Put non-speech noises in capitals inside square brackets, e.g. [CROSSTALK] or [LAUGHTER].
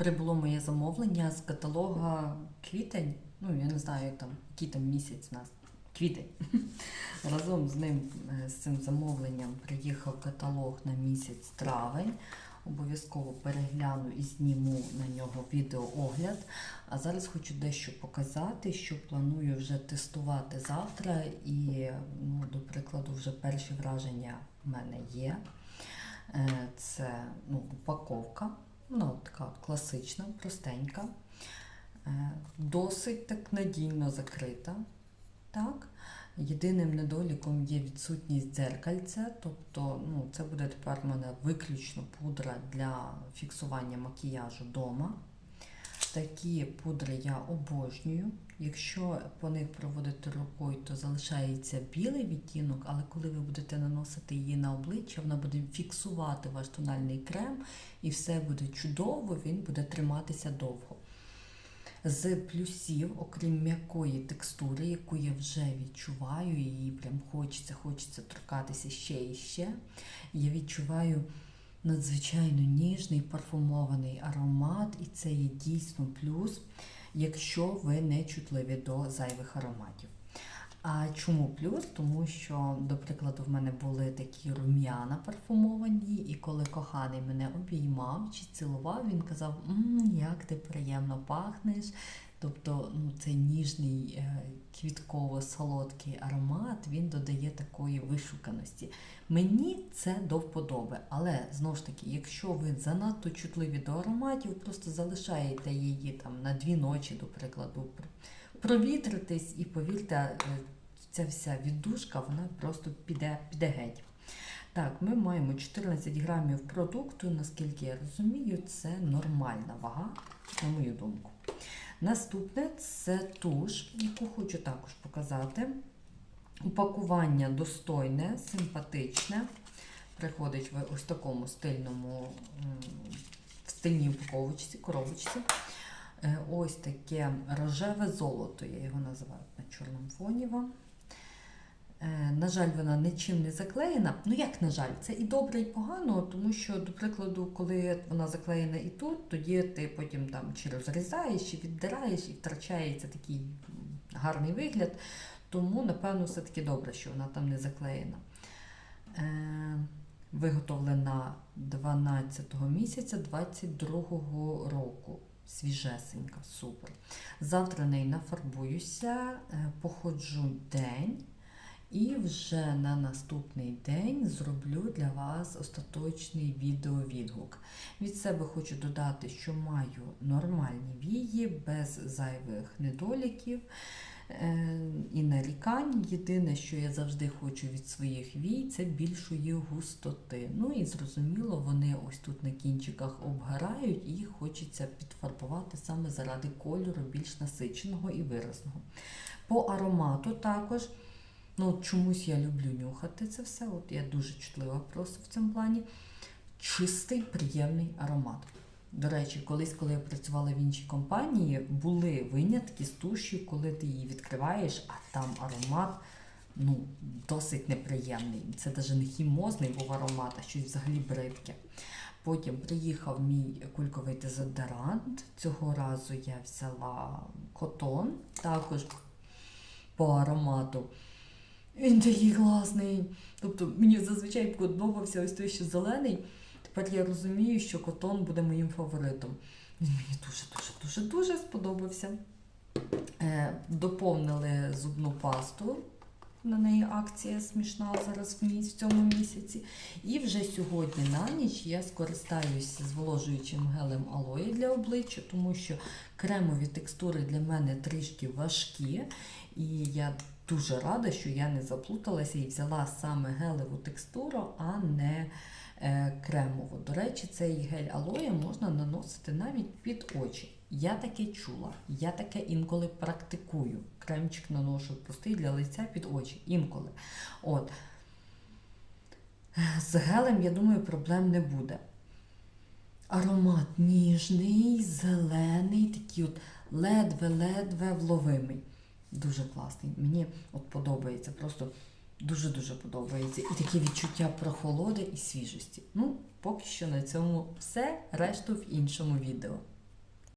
Прибуло моє замовлення з каталога квітень. Ну, я не знаю, там, який там місяць у нас. Квітень. [LAUGHS] Разом з ним, е, з цим замовленням, приїхав каталог на місяць травень. Обов'язково перегляну і зніму на нього відеоогляд. А зараз хочу дещо показати, що планую вже тестувати завтра. І, ну, до прикладу, вже перші враження в мене є. Е, Це ну, упаковка, ну, така класична, простенька, Е, досить так надійно закрита. Так? Єдиним недоліком є відсутність дзеркальця, тобто ну, це буде тепер в мене виключно пудра для фіксування макіяжу вдома. Такі пудри я обожнюю. Якщо по них проводити рукою, то залишається білий відтінок, але коли ви будете наносити її на обличчя, вона буде фіксувати ваш тональний крем і все буде чудово, він буде триматися довго. З плюсів, окрім м'якої текстури, яку я вже відчуваю, її прям хочеться, хочеться торкатися ще і ще. Я відчуваю надзвичайно ніжний парфумований аромат, і це є дійсно плюс, якщо ви не чутливі до зайвих ароматів. А чому плюс? Тому що, до прикладу, в мене були такі рум'яна парфумовані, і коли коханий мене обіймав чи цілував, він казав, «М, як ти приємно пахнеш. Тобто ну, цей ніжний е, квітково-солодкий аромат він додає такої вишуканості. Мені це до вподоби, але знову ж таки, якщо ви занадто чутливі до ароматів, просто залишаєте її там на дві ночі, до прикладу, пр- провітритись, і повірте, е, ця вся віддушка вона просто піде, піде геть. Так, ми маємо 14 грамів продукту, наскільки я розумію, це нормальна вага, на мою думку. Наступне це туш, яку хочу також показати. Упакування достойне, симпатичне. Приходить в ось такому стильному, в стильній упаковочці, коробочці. Е, Ось таке рожеве золото, я його називаю на чорному фоні вам. Е, На жаль, вона нічим не заклеєна. Ну як на жаль, це і добре, і погано, тому що, до прикладу, коли вона заклеєна і тут, тоді ти потім там чи розрізаєш, чи віддираєш, і втрачається такий гарний вигляд. Тому, напевно, все-таки добре, що вона там не заклеєна. Е, виготовлена 12 місяця 22 року. Свіжесенька, супер. Завтра неї нафарбуюся, е, походжу день. І вже на наступний день зроблю для вас остаточний відеовідгук. Від себе хочу додати, що маю нормальні вії, без зайвих недоліків е, і нарікань. Єдине, що я завжди хочу від своїх вій, це більшої густоти. Ну і зрозуміло, вони ось тут на кінчиках обгорають, і хочеться підфарбувати саме заради кольору більш насиченого і виразного. По аромату також. Ну, чомусь я люблю нюхати це все. От я дуже чутлива просто в цьому плані. Чистий, приємний аромат. До речі, колись, коли я працювала в іншій компанії, були винятки з туші, коли ти її відкриваєш, а там аромат ну, досить неприємний. Це навіть не хімозний був аромат, а щось взагалі бридке. Потім приїхав мій кульковий дезодорант. Цього разу я взяла котон, також по аромату. Він такий класний. Тобто мені зазвичай подобався ось той, що зелений. Тепер я розумію, що котон буде моїм фаворитом. Він мені дуже-дуже дуже дуже сподобався. Е, доповнили зубну пасту. На неї акція смішна зараз в, міс- в цьому місяці. І вже сьогодні на ніч я скористаюся зволожуючим гелем алої для обличчя, тому що кремові текстури для мене трішки важкі. І я дуже рада, що я не заплуталася і взяла саме гелеву текстуру, а не е, кремову. До речі, цей гель алоє можна наносити навіть під очі. Я таке чула, я таке інколи практикую. Кремчик наношу простий для лиця під очі. Інколи. От. З гелем, я думаю, проблем не буде. Аромат ніжний, зелений, такий от ледве-ледве вловимий. Дуже класний. Мені от подобається, просто дуже-дуже подобається. І таке відчуття прохолоди і свіжості. Ну, поки що на цьому все. Решту в іншому відео.